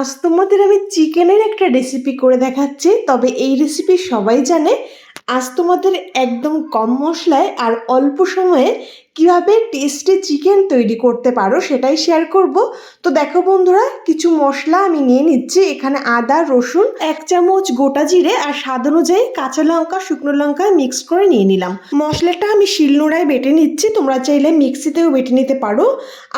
আজ তোমাদের আমি চিকেনের একটা রেসিপি করে দেখাচ্ছি, তবে এই রেসিপি সবাই জানে। আজ তোমাদের একদম কম মশলায় আর অল্প সময়ে কীভাবে টেস্টি চিকেন তৈরি করতে পারো সেটাই শেয়ার করব। তো দেখো বন্ধুরা, কিছু মশলা আমি নিয়ে নিচ্ছি। এখানে আদা, রসুন, এক চামচ গোটা জিরে আর স্বাদ অনুযায়ী কাঁচা লঙ্কা, শুকনো লঙ্কা মিক্স করে নিয়ে নিলাম। মশলাটা আমি শিলনোড়ায় বেটে নিচ্ছি। তোমরা চাইলে মিক্সিতেও বেটে নিতে পারো।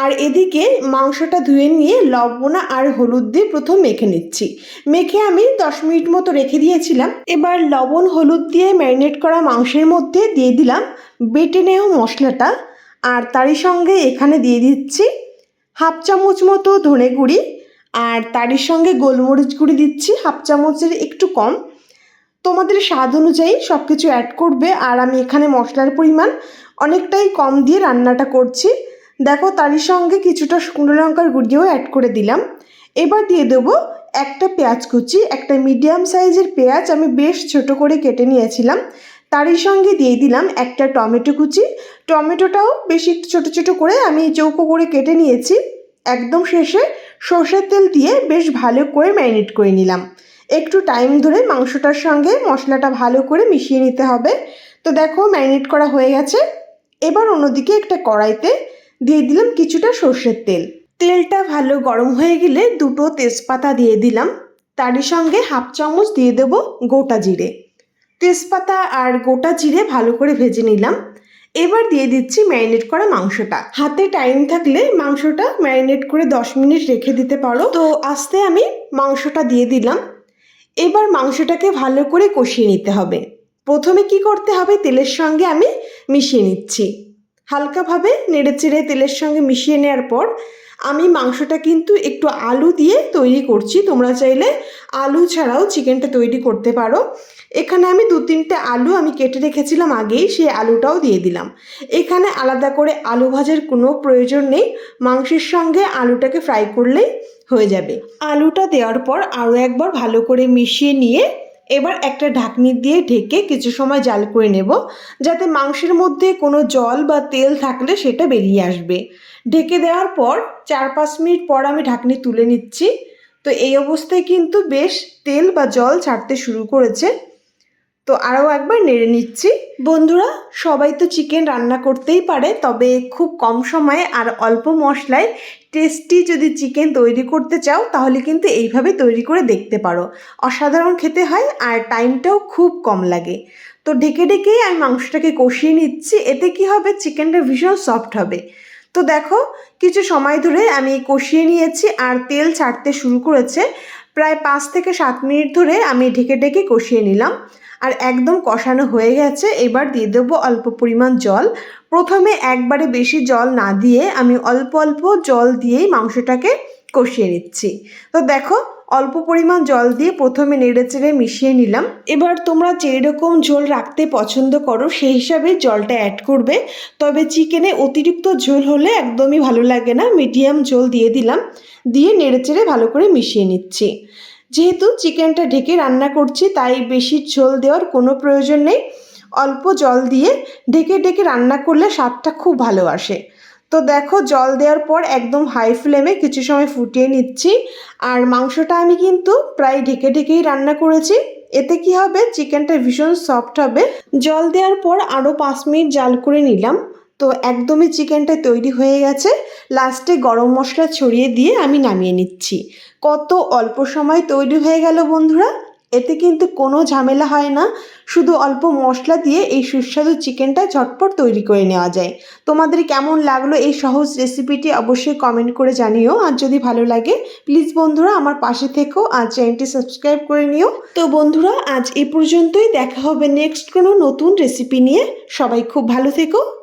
আর এদিকে মাংসটা ধুয়ে নিয়ে লবণ আর হলুদ দিয়ে প্রথম মেখে নিচ্ছি। মেখে আমি দশ মিনিট মতো রেখে দিয়েছিলাম। এবার লবণ, হলুদ দিয়ে ম্যারিনেট করা মাংসের মধ্যে দিয়ে দিলাম। বেটে নেওয়া মশলাটা আর তারই সঙ্গে এখানে দিয়ে দিচ্ছি হাফ চামচ মতো ধনে গুঁড়ি আর তারই সঙ্গে গোলমরিচ গুঁড়ি দিচ্ছি, হাফ চামচের একটু কম। তোমাদের স্বাদ অনুযায়ী সব কিছু অ্যাড করবে আর আমি এখানে মশলার পরিমাণ অনেকটাই কম দিয়ে রান্নাটা করছি। দেখো তারই সঙ্গে কিছুটা শুকনো লঙ্কার গুঁড়িও অ্যাড করে দিলাম। এবার দিয়ে দেবো একটা পেঁয়াজ কুচি, একটা মিডিয়াম সাইজের পেঁয়াজ আমি বেশ ছোট করে কেটে নিয়েছিলাম। তারই সঙ্গে দিয়ে দিলাম একটা টমেটো কুচি। টমেটোটাও বেশি একটু ছোটো ছোটো করে আমি চৌকো করে কেটে নিয়েছি। একদম শেষে সর্ষের তেল দিয়ে বেশ ভালো করে ম্যারিনেট করে নিলাম। একটু টাইম ধরে মাংসটার সঙ্গে মশলাটা ভালো করে মিশিয়ে নিতে হবে। তো দেখো ম্যারিনেট করা হয়ে গেছে। এবার অন্যদিকে একটা কড়াইতে দিয়ে দিলাম কিছুটা সর্ষের তেল। তেলটা ভালো গরম হয়ে গেলে দুটো তেজপাতা দিয়ে দিলাম। তারই সঙ্গে হাফ চামচ দিয়ে দেবো গোটা জিরে। তেজপাতা আর গোটা জিরে ভালো করে ভেজে নিলাম। এবার দিয়ে দিচ্ছি ম্যারিনেট করা মাংসটা। হাতে টাইম থাকলে মাংসটা ম্যারিনেট করে দশ মিনিট রেখে দিতে পারো। তো আস্তে আমি মাংসটা দিয়ে দিলাম। এবার মাংসটাকে ভালো করে কষিয়ে নিতে হবে। প্রথমে কি করতে হবে? তেলের সঙ্গে আমি মিশিয়ে নিচ্ছি। হালকাভাবে নেড়ে চেড়ে তেলের সঙ্গে মিশিয়ে নেওয়ার পর আমি মাংসটা কিন্তু একটু আলু দিয়ে তৈরি করছি। তোমরা চাইলে আলু ছাড়াও চিকেনটা তৈরি করতে পারো। এখানে আমি দু তিনটে আলু আমি কেটে রেখেছিলাম আগেই, সেই আলুটাও দিয়ে দিলাম। এখানে আলাদা করে আলু ভাজার কোনো প্রয়োজন নেই। মাংসের সঙ্গে আলুটাকে ফ্রাই করলেই হয়ে যাবে। আলুটা দেওয়ার পর আরও একবার ভালো করে মিশিয়ে নিয়ে এবার একটা ঢাকনি দিয়ে ঢেকে কিছু সময় জাল করে নেব, যাতে মাংসের মধ্যে কোনো জল বা তেল থাকলে সেটা বেরিয়ে আসবে। ঢেকে দেওয়ার পর চার পাঁচ মিনিট পর আমি ঢাকনি তুলে নিচ্ছি। তো এই অবস্থায় কিন্তু বেশ তেল বা জল ছাড়তে শুরু করেছে। তো আরও একবার নেড়ে নিচ্ছি। বন্ধুরা, সবাই তো চিকেন রান্না করতেই পারে, তবে খুব কম সময়ে আর অল্প মশলায় টেস্টি যদি চিকেন তৈরি করতে চাও, তাহলে কিন্তু এইভাবে তৈরি করে দেখতে পারো। অসাধারণ খেতে হয় আর টাইমটাও খুব কম লাগে। তো ঢেকে ঢেকেই আমি মাংসটাকে কষিয়ে নিচ্ছি, এতে কি হবে? চিকেনটা ভীষণ সফট হবে। তো দেখো, কিছু সময় ধরে আমি কষিয়ে নিয়েছি আর তেল ছাড়তে শুরু করেছে। প্রায় পাঁচ থেকে সাত মিনিট ধরে আমি ঢেকে ঢেকে কষিয়ে নিলাম। আর একদম কষানো হয়ে গেছে। এবার দিয়ে দেবো অল্প পরিমাণ জল। প্রথমে একবারে বেশি জল না দিয়ে আমি অল্প অল্প জল দিয়েই মাংসটাকে কষিয়ে নিচ্ছি। তো দেখো অল্প পরিমাণ জল দিয়ে প্রথমে নেড়ে চেড়ে মিশিয়ে নিলাম। এবার তোমরা যেই রকম ঝোল রাখতে পছন্দ করো, সেই হিসাবে জলটা অ্যাড করবে। তবে চিকেনে অতিরিক্ত ঝোল হলে একদমই ভালো লাগে না। মিডিয়াম ঝোল দিয়ে দিলাম। দিয়ে নেড়ে চেড়ে ভালো করে মিশিয়ে নিচ্ছি। যেহেতু চিকেনটা ঢেকে রান্না করছি, তাই বেশি ঝোল দেওয়ার কোনো প্রয়োজন নেই। অল্প জল দিয়ে ঢেকে ঢেকে রান্না করলে স্বাদটা খুব ভালো আসে। তো দেখো জল দেওয়ার পর একদম হাই ফ্লেমে কিছু সময় ফুটিয়ে নিচ্ছি। আর মাংসটা আমি কিন্তু প্রায় ঢেকে ঢেকেই রান্না করেছি। এতে কি হবে? চিকেনটা ভীষণ সফট হবে। জল দেওয়ার পর আরও পাঁচ মিনিট জাল করে নিলাম। তো একদমই চিকেনটা তৈরি হয়ে গেছে। লাস্টে গরম মশলা ছড়িয়ে দিয়ে আমি নামিয়ে নিচ্ছি। কত অল্প সময় তৈরি হয়ে গেল বন্ধুরা। এতে কিন্তু কোনো ঝামেলা হয় না। শুধু অল্প মশলা দিয়ে এই সুস্বাদু চিকেনটা ঝটপট তৈরি করে নেওয়া যায়। তোমাদের কেমন লাগল এই সহজ রেসিপিটি অবশ্যই কমেন্ট করে জানিও। আর যদি ভালো লাগে, প্লিজ বন্ধুরা আমার পাশে থেকেও আর চ্যানেলটি সাবস্ক্রাইব করে নিও। তো বন্ধুরা, আজ এ পর্যন্তই। দেখা হবে নেক্সট কোনো নতুন রেসিপি নিয়ে। সবাই খুব ভালো থেকো।